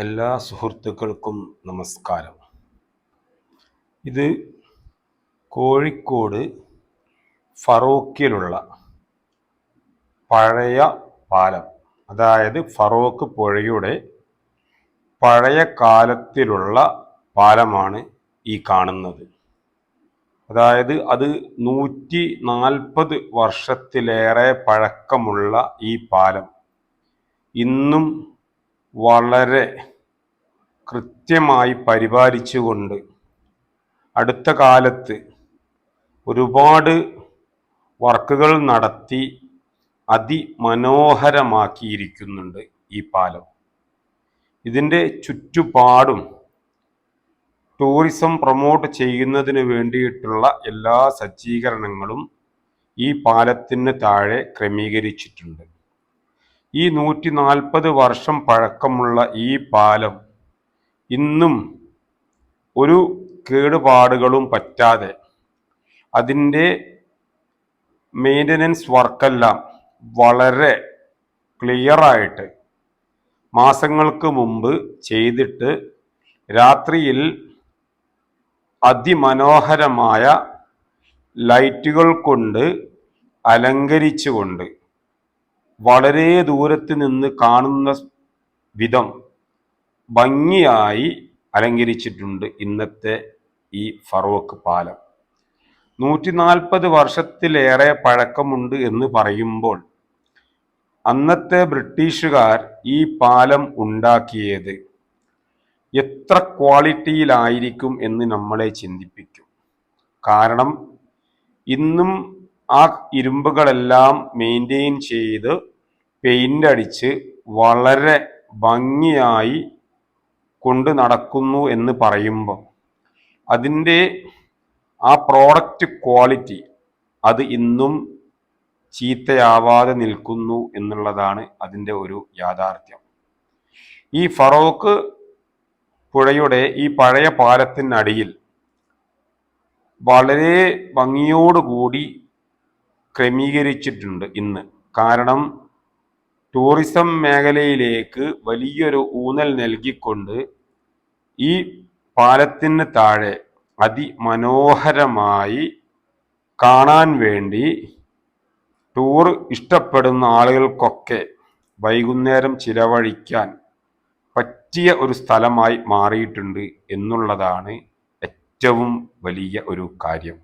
എല്ലാ സുഹൃത്തുക്കൾക്കും നമസ്കാരം. ഇത് കോഴിക്കോട് ഫറോക്കിലുള്ള പഴയ പാലം അതായത് ഫറോക്ക് പുഴയുടെ പഴയ കാലത്തിലുള്ള പാലമാണ് ഈ കാണുന്നത്. അതായത് അത് നൂറ്റി നാൽപ്പത് വർഷത്തിലേറെ പഴക്കമുള്ള ഈ പാലം. ഇന്നും വളരെ കൃത്യമായി പരിപാലിച്ചുകൊണ്ട് അടുത്ത കാലത്ത് ഒരുപാട് വർക്കുകൾ നടത്തി അതിമനോഹരമാക്കിയിരിക്കുന്നുണ്ട് ഈ പാലം. ഇതിന്റെ ചുറ്റുപാടും ടൂറിസം പ്രൊമോട്ട് ചെയ്യുന്നതിന് വേണ്ടിയിട്ടുള്ള എല്ലാ സജ്ജീകരണങ്ങളും ഈ പാലത്തിന് താഴെ ക്രമീകരിച്ചിട്ടുണ്ട്. ഈ നൂറ്റി നാൽപ്പത് വർഷം പഴക്കമുള്ള ഈ പാലം ഇന്നും ഒരു കേടുപാടുകളും പറ്റാതെ അതിന്റെ മെയിന്റനൻസ് വർക്കെല്ലാം വളരെ ക്ലിയറായിട്ട് മാസങ്ങൾക്ക് മുമ്പ് ചെയ്തിട്ട് രാത്രിയിൽ അതിമനോഹരമായ ലൈറ്റുകൾ കൊണ്ട് അലങ്കരിച്ചുകൊണ്ട് വളരെ ദൂരത്ത് നിന്ന് കാണുന്ന വിധം ഭംഗിയായി അലങ്കരിച്ചിട്ടുണ്ട് ഇന്നത്തെ ഈ ഫറോക്ക് പാലം. നൂറ്റി നാൽപ്പത് വർഷത്തിലേറെ പഴക്കമുണ്ട് എന്ന് പറയുമ്പോൾ അന്നത്തെ ബ്രിട്ടീഷുകാർ ഈ പാലം ഉണ്ടാക്കിയത് എത്ര ക്വാളിറ്റിയിലായിരിക്കും എന്ന് നമ്മളെ ചിന്തിപ്പിക്കും. കാരണം ഇന്നും ആ ഇരുമ്പുകളെല്ലാം മെയിന്റെയിൻ ചെയ്ത് പെയിന്റ് അടിച്ച് വളരെ ഭംഗിയായി കൊണ്ട് നടക്കുന്നു എന്ന് പറയുമ്പോൾ അതിന്റെ ആ പ്രോഡക്റ്റ് ക്വാളിറ്റി അത് ഇന്നും ചീത്തയാവാതെ നിൽക്കുന്നു എന്നുള്ളതാണ് അതിന്റെ ഒരു യാഥാർത്ഥ്യം. ഈ ഫറോക്ക് പുഴയുടെ ഈ പഴയ പാലത്തിനടിയിൽ വളരെ ഭംഗിയോടുകൂടി ക്രമീകരിച്ചിട്ടുണ്ട് ഇന്ന്. കാരണം ടൂറിസം മേഖലയിലേക്ക് വലിയൊരു ഊന്നൽ നൽകിക്കൊണ്ട് ഈ പാലത്തിന് താഴെ അതിമനോഹരമായി കാണാൻ വേണ്ടി ടൂർ ഇഷ്ടപ്പെടുന്ന ആളുകൾക്കൊക്കെ വൈകുന്നേരം ചിലവഴിക്കാൻ പറ്റിയ ഒരു സ്ഥലമായി മാറിയിട്ടുണ്ട് എന്നുള്ളതാണ് ഏറ്റവും വലിയ ഒരു കാര്യം.